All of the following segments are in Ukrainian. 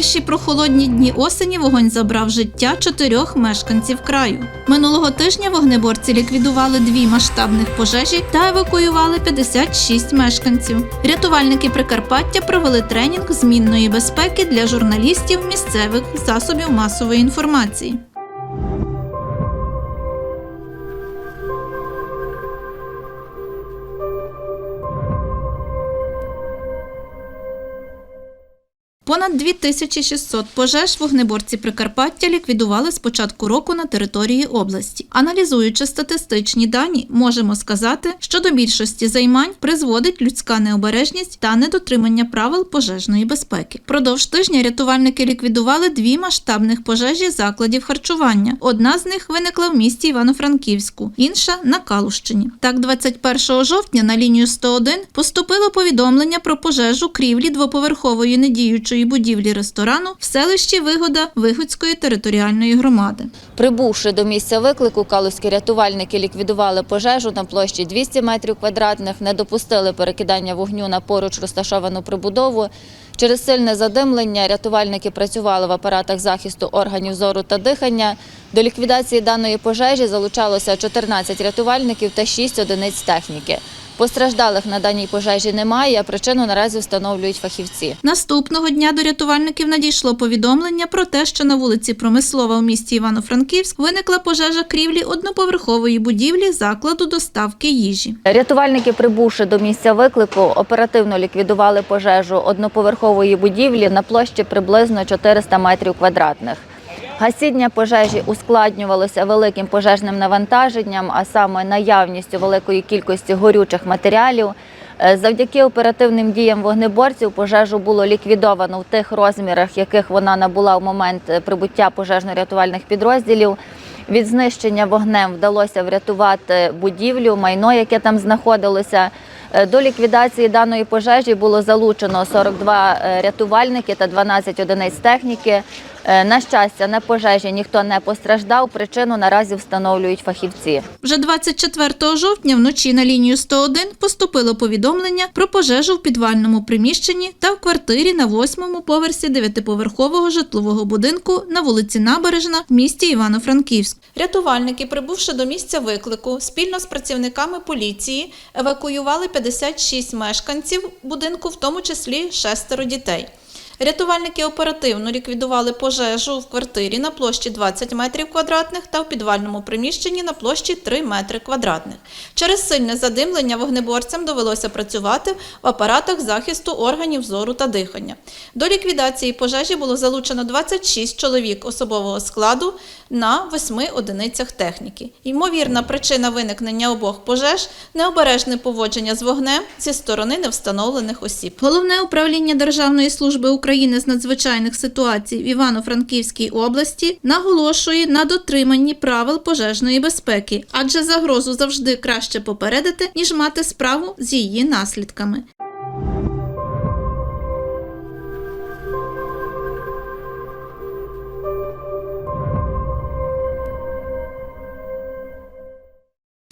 перші прохолодні дні осені вогонь забрав життя чотирьох мешканців краю. Минулого тижня вогнеборці ліквідували дві масштабних пожежі та евакуювали 56 мешканців. Рятувальники Прикарпаття провели тренінг змінної безпеки для журналістів місцевих засобів масової інформації. Понад 2600 пожеж вогнеборці Прикарпаття ліквідували з початку року на території області. Аналізуючи статистичні дані, можемо сказати, що до більшості займань призводить людська необережність та недотримання правил пожежної безпеки. Продовж тижня рятувальники ліквідували дві масштабних пожежі закладів харчування. Одна з них виникла в місті Івано-Франківську, інша на Калущині. Так, 21 жовтня на лінію 101 поступило повідомлення про пожежу крівлі двоповерхової недіючої будівлі ресторану в селищі Вигода Вигодської територіальної громади. Прибувши до місця виклику, калузькі рятувальники ліквідували пожежу на площі 200 метрів квадратних, не допустили перекидання вогню на поруч розташовану прибудову. Через сильне задимлення рятувальники працювали в апаратах захисту органів зору та дихання. До ліквідації даної пожежі залучалося 14 рятувальників та 6 одиниць техніки. Постраждалих на даній пожежі немає, а причину наразі встановлюють фахівці. Наступного дня до рятувальників надійшло повідомлення про те, що на вулиці Промислова у місті Івано-Франківськ виникла пожежа крівлі одноповерхової будівлі закладу доставки їжі. Рятувальники, прибувши до місця виклику, оперативно ліквідували пожежу одноповерхової будівлі на площі приблизно 400 метрів квадратних. Гасіння пожежі ускладнювалося великим пожежним навантаженням, а саме наявністю великої кількості горючих матеріалів. Е, Завдяки оперативним діям вогнеборців пожежу було ліквідовано в тих розмірах, яких вона набула в момент е, прибуття пожежно-рятувальних підрозділів. Від знищення вогнем вдалося врятувати будівлю, майно, яке там знаходилося. Е, До ліквідації даної пожежі було залучено 42 е, рятувальники та 12 одиниць техніки. Е, На щастя, на пожежі ніхто не постраждав. Причину наразі встановлюють фахівці. Вже 24 жовтня вночі на лінію 101 поступило повідомлення про пожежу в підвальному приміщенні та в квартирі на восьмому поверсі дев'ятиповерхового житлового будинку на вулиці Набережна в місті Івано-Франківськ. Рятувальники, прибувши до місця виклику, спільно з працівниками поліції евакуювали 56 мешканців будинку, в тому числі шестеро дітей. Рятувальники оперативно ліквідували пожежу в квартирі на площі 20 метрів квадратних та в підвальному приміщенні на площі 3 метри квадратних. Через сильне задимлення вогнеборцям довелося працювати в апаратах захисту органів зору та дихання. До ліквідації пожежі було залучено 26 чоловік особового складу на 8 одиницях техніки. Ймовірна причина виникнення обох пожеж необережне поводження з вогнем зі сторони невстановлених осіб. Головне управління Державної служби України з надзвичайних ситуацій в Івано-Франківській області наголошує на дотриманні правил пожежної безпеки, адже загрозу завжди краще попередити, ніж мати справу з її наслідками.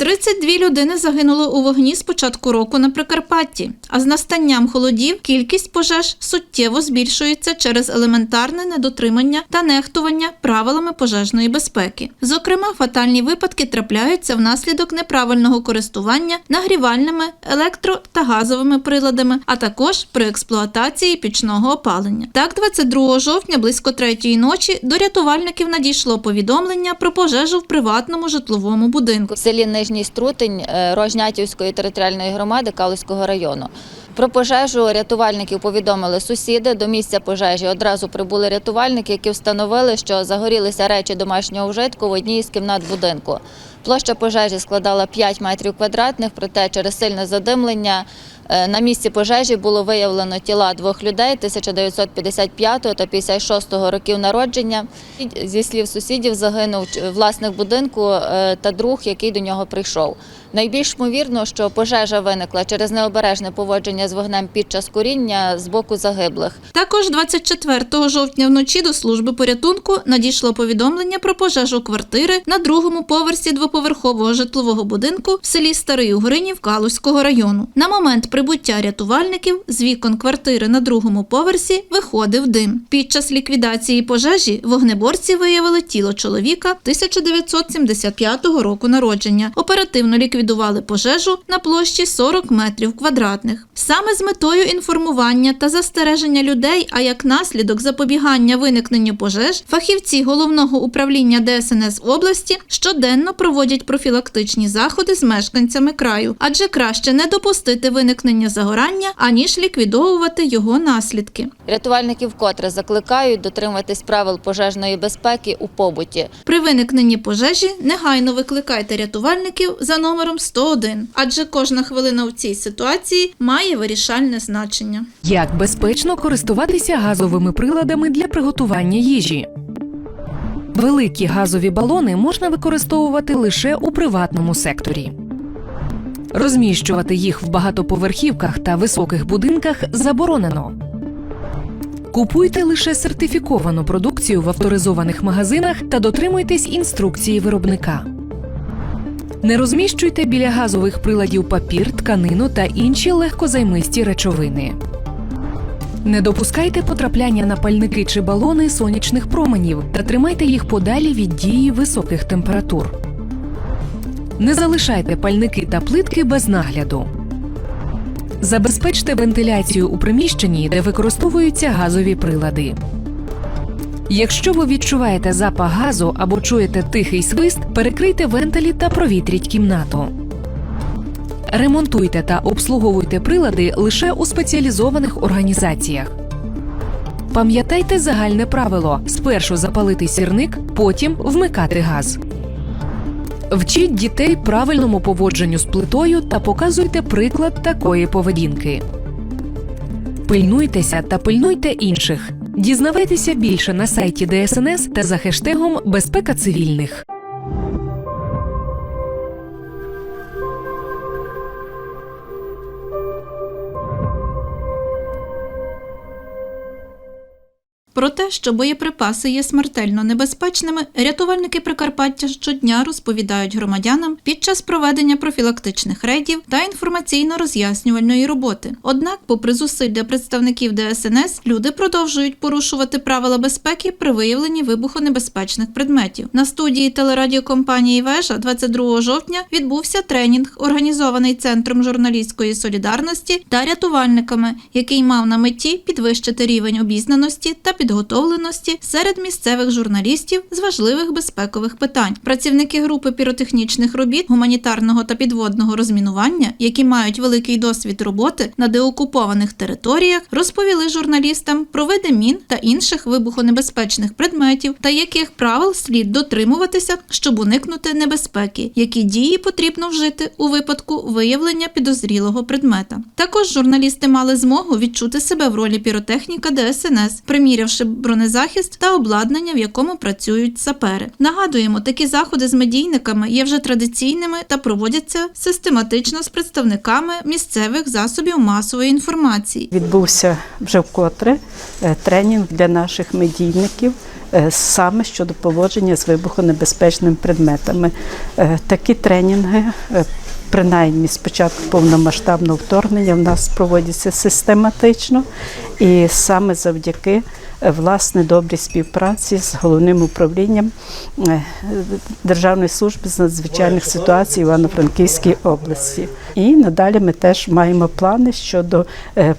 «32 людини загинуло у вогні з початку року на Прикарпатті, а з настанням холодів кількість пожеж суттєво збільшується через елементарне недотримання та нехтування правилами пожежної безпеки. Зокрема, фатальні випадки трапляються внаслідок неправильного користування нагрівальними, електро та газовими приладами, а також при експлуатації пічного опалення. Так, 22 жовтня близько третьої ночі до рятувальників надійшло повідомлення про пожежу в приватному житловому будинку. в селі Нижній Струтень е, Рожнятівської територіальної громади Калузького району. Про пожежу рятувальників повідомили сусіди. До місця пожежі одразу прибули рятувальники, які встановили, що загорілися речі домашнього вжитку в одній із кімнат будинку. Площа пожежі складала 5 метрів квадратних, проте через сильне задимлення на місці пожежі було виявлено тіла двох людей 1955 та 56 років народження. Зі слів сусідів загинув власник будинку е, та друг, який до нього прийшов. Найбільш ймовірно, що пожежа виникла через необережне поводження з вогнем під час куріння з боку загиблих. Також 24 жовтня вночі до служби порятунку надійшло повідомлення про пожежу квартири на другому поверсі двоповерхового житлового будинку в селі Старий Угринів Калузького району. На момент прибуття рятувальників з вікон квартири на другому поверсі виходив дим. Під час ліквідації пожежі вогнеборці виявили тіло чоловіка 1975 року народження. Оперативно ліквідували пожежу на площі 40 метрів квадратних. Саме з метою інформування та застереження людей, а як наслідок запобігання виникненню пожеж, фахівці головного управління ДСНС області щоденно проводять профілактичні заходи з мешканцями краю, адже краще не допустити виникнення загорання, аніж ліквідовувати його наслідки. Рятувальники вкотре закликають дотримуватись правил пожежної безпеки у побуті. При виникненні пожежі негайно викликайте рятувальників за номером 101, адже кожна хвилина в цій ситуації має вирішальне значення. Як безпечно користуватися газовими приладами для приготування їжі? Великі газові балони можна використовувати лише у приватному секторі. Розміщувати їх в багатоповерхівках та високих будинках заборонено. Купуйте лише сертифіковану продукцію в авторизованих магазинах та дотримуйтесь інструкції виробника. Не розміщуйте біля газових приладів папір, тканину та інші легкозаймисті речовини. Не допускайте потрапляння на пальники чи балони сонячних променів та тримайте їх подалі від дії високих температур. Не залишайте пальники та плитки без нагляду. Забезпечте вентиляцію у приміщенні, де використовуються газові прилади. Якщо ви відчуваєте запах газу або чуєте тихий свист, перекрийте вентилі та провітріть кімнату. Ремонтуйте та обслуговуйте прилади лише у спеціалізованих організаціях. Пам'ятайте загальне правило: спершу запалити сірник, потім вмикати газ. Вчіть дітей правильному поводженню з плитою та показуйте приклад такої поведінки. Пильнуйтеся та пильнуйте інших. Дізнавайтеся більше на сайті ДСНС та за хештегом Безпека цивільних. Про те, що боєприпаси є смертельно небезпечними, рятувальники Прикарпаття щодня розповідають громадянам під час проведення профілактичних рейдів та інформаційно-роз'яснювальної роботи. Однак, попри зусилля представників ДСНС, люди продовжують порушувати правила безпеки при виявленні вибухонебезпечних предметів. На студії телерадіокомпанії Вежа 22 жовтня відбувся тренінг, організований центром журналістської солідарності та рятувальниками, який мав на меті підвищити рівень обізнаності та підготовленості серед місцевих журналістів з важливих безпекових питань. Працівники групи піротехнічних робіт, гуманітарного та підводного розмінування, які мають великий досвід роботи на деокупованих територіях, розповіли журналістам про види мін та інших вибухонебезпечних предметів та яких правил слід дотримуватися, щоб уникнути небезпеки, які дії потрібно вжити у випадку виявлення підозрілого предмета. Також журналісти мали змогу відчути себе в ролі піротехніка ДСНС, примірявши бронезахист та обладнання, в якому працюють сапери. Нагадуємо, такі заходи з медійниками є вже традиційними та проводяться систематично з представниками місцевих засобів масової інформації. Відбувся вже вкотре е, тренінг для наших медійників е, саме щодо поводження з вибухонебезпечними предметами. Е, Такі тренінги, принаймні з початку повномасштабного вторгнення, в нас проводяться систематично і саме завдяки. Е, Власне, добрій співпраці з головним управлінням е, Державної служби з надзвичайних ситуацій Івано-Франківській області. І надалі ми теж маємо плани щодо е,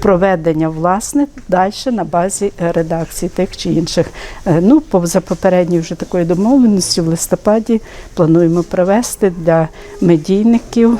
проведення власне далі на базі редакції тих чи інших. Ну, за попередньою вже такою домовленістю в листопаді плануємо провести для медійників,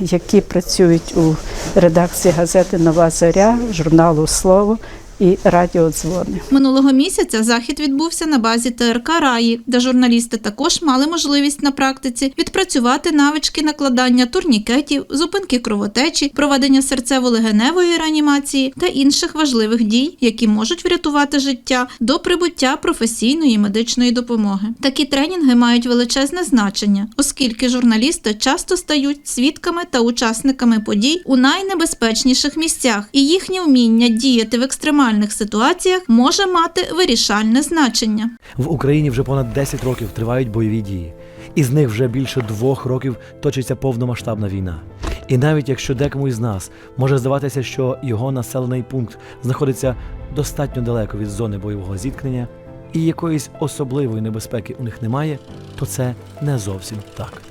які працюють у редакції газети Нова Заря, журналу Слово. І радіодзвони. Минулого місяця захід відбувся на базі ТРК Раї, де журналісти також мали можливість на практиці відпрацювати навички накладання турнікетів, зупинки кровотечі, проведення серцево-легеневої реанімації та інших важливих дій, які можуть врятувати життя до прибуття професійної медичної допомоги. Такі тренінги мають величезне значення, оскільки журналісти часто стають свідками та учасниками подій у найнебезпечніших місцях, і їхнє вміння діяти в екстремальних ситуаціях може мати вирішальне значення. В Україні вже понад 10 років тривають бойові дії. Із них вже більше двох років точиться повномасштабна війна. І навіть якщо декому із нас може здаватися, що його населений пункт знаходиться достатньо далеко від зони бойового зіткнення, і якоїсь особливої небезпеки у них немає, то це не зовсім так.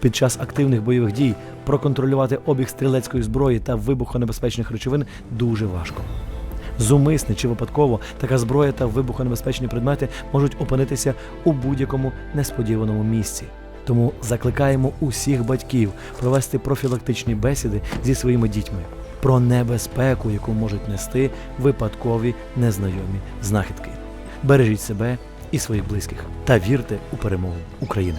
Під час активних бойових дій проконтролювати обіг стрілецької зброї та вибухонебезпечних речовин дуже важко. Зумисне чи випадково така зброя та вибухонебезпечні предмети можуть опинитися у будь-якому несподіваному місці. Тому закликаємо усіх батьків провести профілактичні бесіди зі своїми дітьми про небезпеку, яку можуть нести випадкові незнайомі знахідки. Бережіть себе і своїх близьких та вірте у перемогу України.